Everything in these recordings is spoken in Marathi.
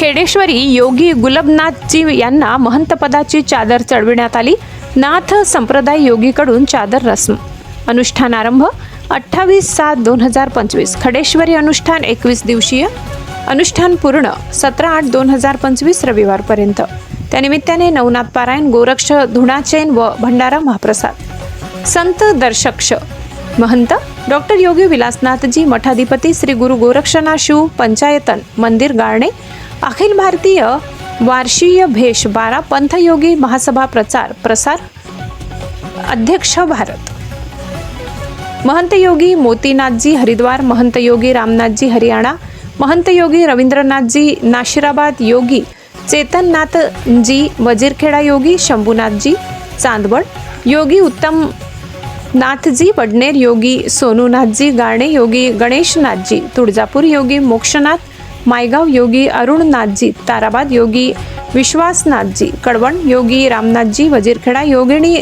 खेडेश्वरी योगी गुलबनाथजी यांना महंतपदाची चादर चढविण्यात आली. नाथ संप्रदाय योगीकडून चादर रस्म. अनुष्ठान आरंभ अठ्ठावीस सात दोन हजार पंचवीस. खडेश्वरी अनुष्ठान एकवीस दिवसीय. अनुष्ठान पूर्ण सतरा आठ दोन हजार पंचवीस रविवारपर्यंत. त्यानिमित्ताने नवनाथ पारायण गोरक्ष धुणाचैन व भंडारा महाप्रसाद. संत दर्शक्ष. महंत डॉक्टर योगी विलासनाथजी मठाधिपती श्री गुरु गोरक्षनाथ शिव पंचायतन मंदिर गाळणे अखिल भारतीय वार्षीय भेष बारा पंथयोगी महासभा प्रचार प्रसार अध्यक्ष भारत. महंत योगी मोतीनाथजी हरिद्वार महंत योगी रामनाथजी हरियाणा महंत योगी रवींद्रनाथजी नाशिराबाद योगी चेतननाथजी वजीरखेडा योगी शंभूनाथजी चांदवड योगी उत्तम नाथजी वडनेर योगी सोनूनाथजी गाणे योगी गणेशनाथजी तुळजापूर योगी मोक्षनाथ मायगाव योगी अरुणनाथजी ताराबाद योगी विश्वासनाथजी कडवण योगी रामनाथजी वजीरखेडा योगिणी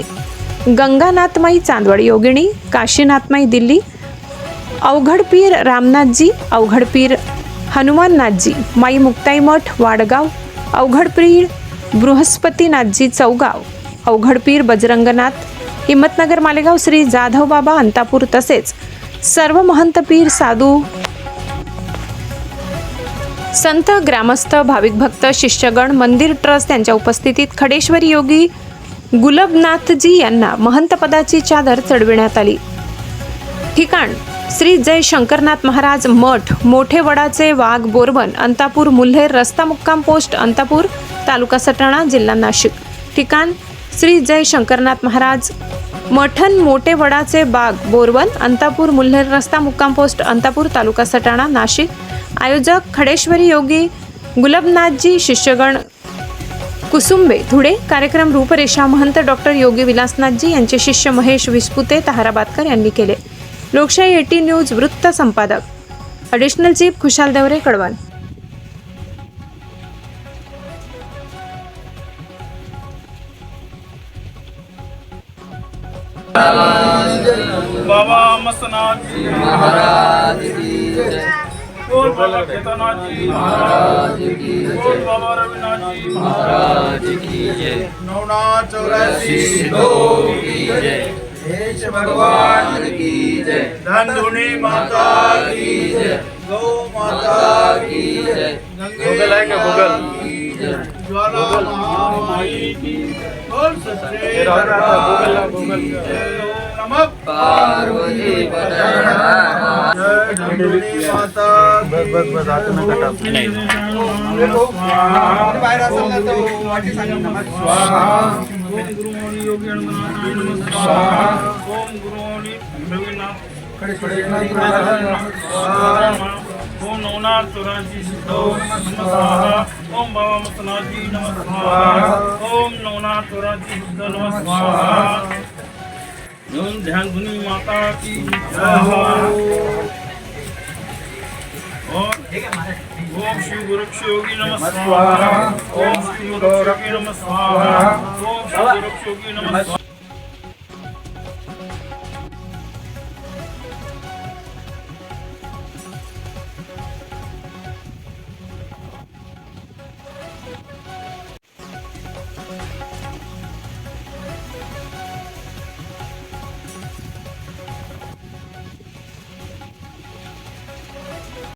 गंगानाथमाई चांदवड योगिणी काशीनाथमाई दिल्ली अवघडपीर रामनाथजी अवघडपीर हनुमाननाथजी माई मुक्ताई मठ वाडगाव अवघडपीर बृहस्पतीनाथजी चौगाव अवघडपीर बजरंगनाथ हिम्मतनगर मालेगाव श्री जाधव बाबा अंतापूर तसेच सर्व महंतपीर साधू संत ग्रामस्थ भाविक भक्त शिष्यगण मंदिर ट्रस्ट यांच्या उपस्थितीत खडेश्वरी योगी गुलबनाथजी यांना महंतपदाची चादर चढविण्यात आली. ठिकाण श्री जय शंकरनाथ महाराज मठ मोठे वडाचे वाघ बोरबन अंतापूर मुल्हेर रस्ता मुक्काम पोस्ट अंतापूर तालुका सटाणा जिल्हा नाशिक. ठिकाण श्री जय शंकरनाथ महाराज मठन मोठे वडाचे बाग बोरवन अंतापूर मुल्हेर रस्ता मुक्काम पोस्ट अंतापूर तालुका सटाणा नाशिक. आयोजक खडेश्वरी योगी गुलबनाथजी शिष्यगण कुसुंबे धुळे कार्यक्रम रूपरेषा महंत डॉक्टर योगी विलासनाथजी यांचे शिष्य महेश विस्पुते ताहराबादकर यांनी केले. लोकशाही एटी न्यूज वृत्त संपादक. अडिशनल चीफ खुशाल देवरे कडवान. बाबा मस्तनाथ जी. महाराज की बोल बाबा केदारनाथ जी महाराज की बोल बाबा रविनाथ जी महाराज की नवनाथ चौरासी। की जय। भगवान की जय। धन धुनी माता की जय। गौ माता की जय। गंगे माता की जय। ज्वाला महामाई की जय। बोल सच्चे दरबार की जय ओम नमः पार्वती जय धनुनी माता बस बस बस आता नका बाहेर असेल ना तो वाटी सांगा ओम गुरु मौली योगी ओम गुरु मौली ओम नवनाथ चौरासी ओम बाबा मस्तनाथ जी ओम नवनाथ चौरासी सिद्धो नमः ओम ध्यान धुनी माता की ओम हो। ओम श्री गुरुक्ष योगी नमः। स्वाहा ओम श्री गुरुक्ष योगी नमः। स्वाहा ओम श्री गुरुक्ष योगी नमः। स्वाहा